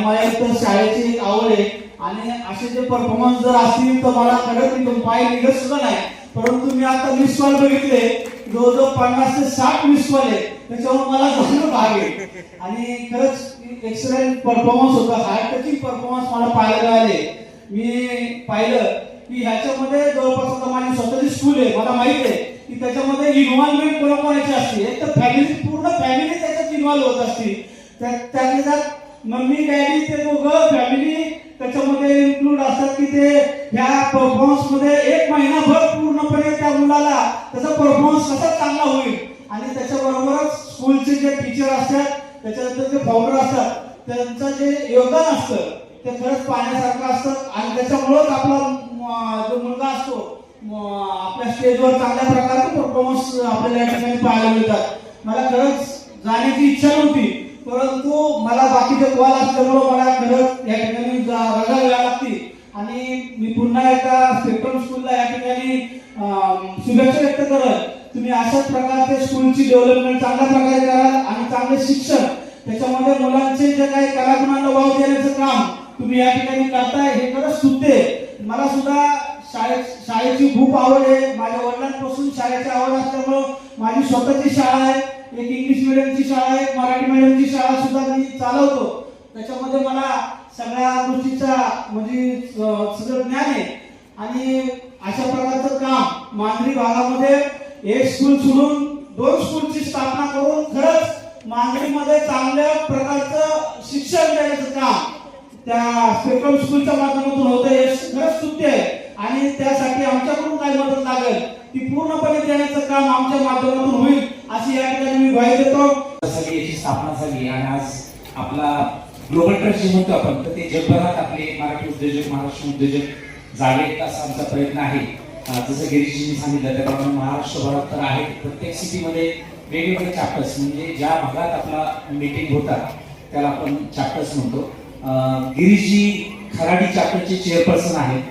माझ्या शाळेची एक आवड आहे. आणि असे जे परफॉर्मन्स जर असतील तर मला कळत नाही पाय निघत सुद्धा नाही. परंतु मी आता मिस कॉल बघितले. जवळजवळ पन्नास ते साठ मिस कॉल आहे त्याच्यावर मला जाणं भाग आहे. आणि खरंच एक्सलंट परफॉर्मन्स होता. हार्ट टचिंग परफॉर्मन्स मला पाहायला मिळाले. मी पाहिलं की ह्याच्यामध्ये जवळपास आता माझी स्वतःची स्कूल आहे. मला माहीत आहे की त्याच्यामध्ये इन्व्हॉल्वमेंट कोणाकोणाची असते. एक तर फॅमिली पूर्ण फॅमिली त्याच्यात इन्व्हॉल्व्ह होत असते. त्या- त्यातल्या त्यात मम्मी डॅडी ते दोघं फॅमिली त्याच्यामध्ये इन्क्लूड असतात की ते ह्या परफॉर्मन्समध्ये एक महिनाभर पूर्णपणे त्या मुलाला त्याचा परफॉर्मन्स कसा चांगला होईल. आणि त्याच्याबरोबरच स्कूलचे जे टीचर असतात त्याच्यानंतर जे फाउंडर असतात त्यांचं जे योगदान असतं ते खरंच पाहण्यासारखं असतं. आणि त्याच्यामुळेच आपला जो मुलगा असतो आपल्या स्टेजवर चांगल्या प्रकारचे परफॉर्मन्स आपल्याला या ठिकाणी पाहायला मिळतात. मला खरंच जाण्याची इच्छा नव्हती. परंतु मला बाकीचे कॉल असल्यामुळं मला खरंच या ठिकाणी रजा घ्यावी लागती. आणि मी पुन्हा एका स्पेक्ट्रम स्कूलला या ठिकाणी शुभेच्छा व्यक्त करत तुम्ही अशाच प्रकारचे स्कूलची डेव्हलपमेंट चांगल्या प्रकारे कराल आणि चांगले शिक्षण त्याच्यामध्ये मुलांचे जे काही कलागुणांना वाव देण्याचं काम तुम्ही या ठिकाणी करताय हे खरंच सुटते मला सुद्धा शाळेत शाळेची खूप आवड आहे. माझ्या वडिलांपासून शाळेची आवड असल्यामुळं माझी स्वतःची शाळा आहे. एक इंग्लिश मिडियमची शाळा आहे एक मराठी मिडियमची शाळा सुद्धा मी चालवतो. त्याच्यामध्ये मला सगळ्या गोष्टीचा म्हणजे सगळं ज्ञान आहे. आणि अशा प्रकारचं काम मांजरी भागामध्ये एक स्कूल सोडून दोन स्कूलची स्थापना करून खरंच मांजरीमध्ये चांगल्या प्रकारचं शिक्षण देण्याचं काम त्या स्पेक्ट्रम स्कूलच्या माध्यमातून होतं हे खरंच स्तुत्य आहे. आणि त्यासाठी आमच्याकडून काय मदत लागेल ती पूर्णपणे देण्याचं काम आमच्या माध्यमातून होईल. अशी या ठिकाणी मी ग्वाही देतो सगळी याची स्थापना झाली आणि आज आपला ग्लोबल ट्रस्ट जे म्हणतो आपण तर ते जगभरात आपले मराठी उद्योजक महाराष्ट्र उद्योजक जावेत असा आमचा प्रयत्न आहे. जसं गिरीशजींनी सांगितलं त्याप्रमाणे महाराष्ट्रभरात तर आहे. प्रत्येक सिटीमध्ये वेगवेगळे चॅप्टर्स म्हणजे ज्या भागात आपला मीटिंग होतात त्याला आपण चॅप्टर्स म्हणतो. गिरीशजी खराडी चॅप्टरचे चेअरपर्सन आहेत.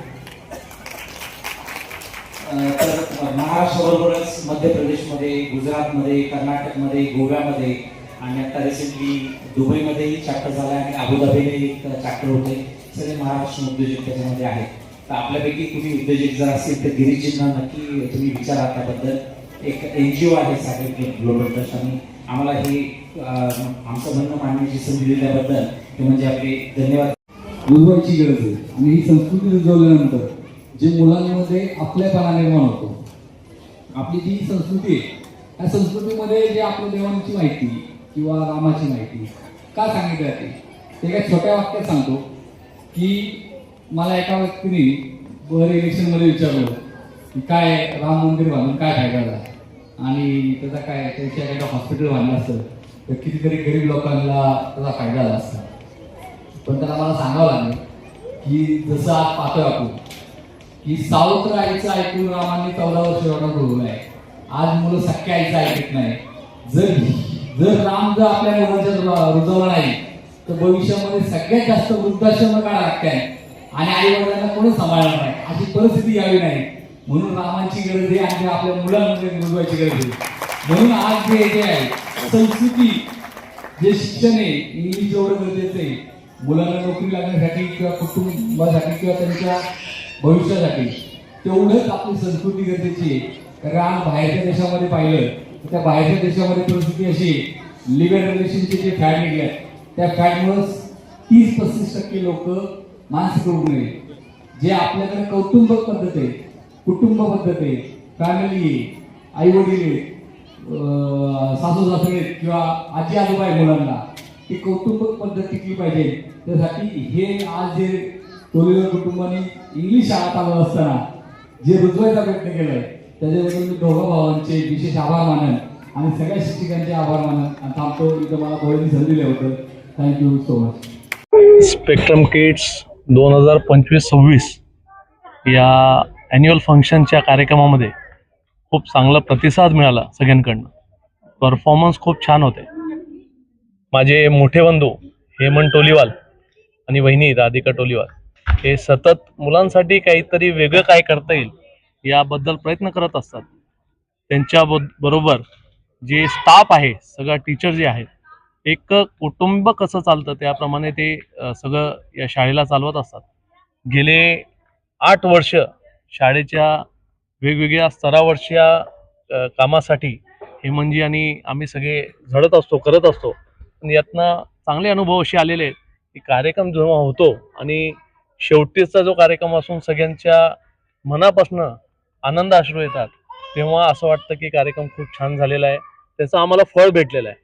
तर महाराष्ट्राबरोबरच मध्य प्रदेशमध्ये गुजरातमध्ये कर्नाटकमध्ये गोव्यामध्ये आणि आता रिसेंटली दुबईमध्येही चॅप्टर झाला आणि अबुधाबीने एक चॅप्टर होते सगळे महाराष्ट्र उद्योजक त्याच्यामध्ये आहेत. तर आपल्यापैकी तुम्ही उद्योजक जर असतील तर गिरीजींना नक्की तुम्ही विचारा त्याबद्दल. एक एन जी ओ आहे सागर ग्लोबल ट्रस्ट आणि आम्हाला हे आमचं म्हणणं मांडण्याची संधी दिल्याबद्दल ते म्हणजे आपले धन्यवाद. रुजवायची गरज आहे. आणि ही संस्कृती रुजवल्यानंतर जे मुलांमध्ये आपल्यापणा निर्माण होतो. आपली जी संस्कृती आहे त्या संस्कृतीमध्ये जे आपल्या देवांची माहिती किंवा रामाची माहिती का सांगितली जाते? ते काय छोट्या वाक्यात सांगतो की मला एका व्यक्तीने वर इलेक्शनमध्ये विचारलं की काय राम मंदिर बांधून काय फायदा झाला? आणि त्याचा काय त्याच्या एका हॉस्पिटल बांधलं असतं. तर कितीतरी गरीब लोकांना त्याचा फायदा झाला असता. पण त्याला मला सांगावं लागलं की जसं आज पाहतोय आपण की सावत्र आईचं ऐकून रामाने चौदा वर्ष एवढा आहे आज मुलं सख्या आईचं ऐकत नाही. जर जर राम जर आपल्या मुलांच्या रुजवला नाही तर भविष्यामध्ये सगळ्यात जास्त वृद्धाश्रम काळ लागताय आणि आई वडिलांना कोणी सांभाळणार नाही? अशी परिस्थिती यावी नाही. म्हणून रामांची गरज आहे आणि आपल्या मुलांमध्ये रुजवायची गरज आहे. म्हणून आज जे जे आहे संस्कृती जे शिक्षण आहे इंग्लिश जेवढं गरजेचं आहे मुलांना नोकरी लागण्यासाठी किंवा कुटुंबासाठी किंवा त्यांच्या भविष्यासाठी. तेवढंच आपली संस्कृती गरजेची आहे. कारण आज बाहेरच्या देशामध्ये पाहिलं तर त्या बाहेरच्या देशामध्ये परिस्थिती अशी लिव्ह रिलेशनचे जे फॅट निघले त्या फॅटमुळं तीस पस्तीस टक्के लोक मानसिक रुग्ण आहेत जे आपल्याकडे कौटुंबिक पद्धत आहे कुटुंब पद्धत आहे फॅमिली आहे आई वडील आहेत सासू सासरे आहेत किंवा आजी आजोबा आहे मुलांना ती कौटुंबिक पद्धत टिकली पाहिजे. त्यासाठी हे आज जे टोलेकर कुटुंबाने इंग्लिश शाळा चालवत असताना जे रुजवायचा प्रयत्न केलाय त्याच्याबद्दल मी दोघा भावांचे विशेष आभार मानन आणि सगळ्या शिक्षकांचे आभार मानन. आणि थांबतो मी तुम्हाला बोलायची संधी दिली होतं thank you so much spectrum kids दोन हजार पंचवीस सव्वीस या ॲन्युअल फंक्शनच्या कार्यक्रमामध्ये खूप चांगला प्रतिसाद मिळाला सगळ्यांकडनं. परफॉर्मन्स खूप छान होते. माझे मोठे बंधू हेमंत टोलीवाल आणि वहिनी राधिका टोलीवाल. हे सतत मुलांसाठी काहीतरी वेगळं काय करता येईल याबद्दल प्रयत्न करत असतात. त्यांच्या बरोबर जे स्टाफ आहे सगळा टीचर जे आहेत एक कुटुंब कसं चालतं त्याप्रमाणे ते सगळं या शाळेला चालवत असतात. गेले आठ वर्ष शाळेच्या वेगवेगळ्या स्तरावरच्या कामासाठी कामासाठी म्हणजे आणि आम्ही सगळे झडत असतो करत असतो. पण यातनं चांगले अनुभव असे आलेले आहेत की कार्यक्रम जेव्हा होतो आणि शेवटीचा जो कार्यक्रम असून सगळ्यांच्या मनापासून आनंद अश्रू येतात तेव्हा असं वाटतं की कार्यक्रम खूप छान झालेला आहे. त्याचं आम्हाला फळ भेटलेलं आहे.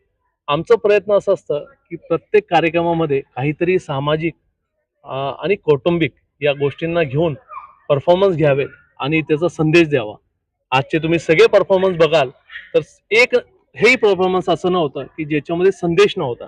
आमचं प्रयत्न असं असतं की प्रत्येक कार्यक्रमामध्ये काहीतरी सामाजिक आणि कौटुंबिक या गोष्टींना घेऊन परफॉर्मन्स घ्यावेत आणि त्याचा संदेश द्यावा. आजचे तुम्ही सगळे परफॉर्मन्स बघाल तर एक हेही परफॉर्मन्स असं नव्हतं की ज्याच्यामध्ये संदेश नव्हता.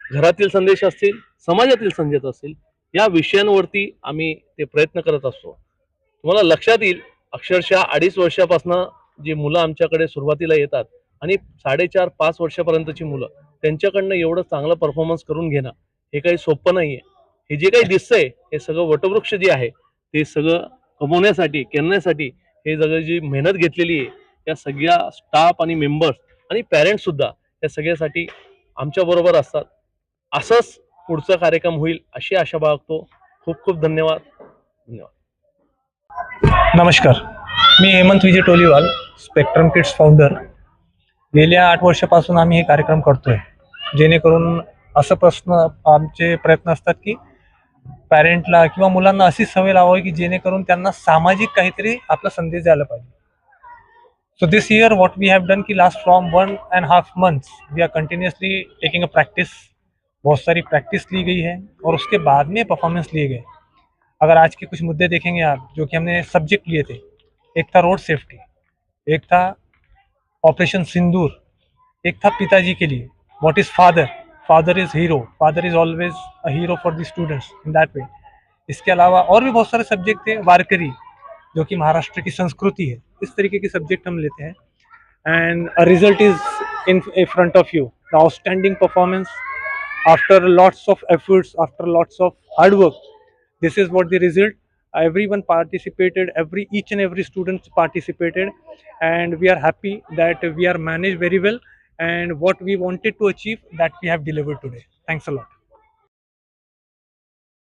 घरातील संदेश असतील समाजातील संदेश असतील या विषयांवरती आम्ही ते प्रयत्न करत असतो. तुम्हाला लक्षात येईल अक्षरशः अडीच वर्षापासून जी मुलं आमच्याकडे सुरुवातीला येतात आणि साडेचार पाच वर्षापर्यंतची मुलं त्यांच्याकडनं एवढं चांगलं परफॉर्मन्स करून घेणं हे काही सोपं नाही आहे हे जे काही दिसतंय हे सगळं वटवृक्ष जे आहे ते सगळं कमवण्यासाठी करण्यासाठी हे सगळं जी मेहनत घेतलेली आहे या सगळ्या स्टाफ आणि मेंबर्स आणि पॅरेंट्स सुद्धा या सगळ्यासाठी आमच्याबरोबर असतात. असंच पुढचा कार्यक्रम होईल अशी आशा बाळगतो. खूप खूप धन्यवाद. धन्यवाद. नमस्कार. मी Hemant Vijay Toliwal spectrum kids founder गेल्या आठ वर्षापासून आम्ही हे कार्यक्रम करतोय. जेणेकरून असं प्रश्न आमचे प्रयत्न असतात की पॅरेंटला किंवा मुलांना अशी सवय लावावी की जेणेकरून त्यांना सामाजिक काहीतरी आपला संदेश द्यायला पाहिजे. So this year what we have done कि last from one and half months we are continuously taking a practice बहुत सारी प्रैक्टिस ली गई है और उसके बाद में परफॉर्मेंस लिए गए। अगर आज के कुछ मुद्दे देखेंगे आप, जो कि हमने सब्जेक्ट लिए थे, एक था रोड सेफ्टी एक था ऑपरेशन सिंदूर, एक था पिताजी के लिए। What is father father is hero father is always a hero for the students in that way इसके अलावा और भी बहुत सारे सब्जेक्ट थे, वारकरी, जो कि महाराष्ट्र की संस्कृति है। इस तरीके के सब्जेक्ट हम लेते हैं। And result is in front of you the outstanding performance after lots of efforts after lots of hard work this is what the result. Everyone participated every each and every student participated and we are happy that we are managed very well and what we wanted to achieve that we have delivered today. Thanks a lot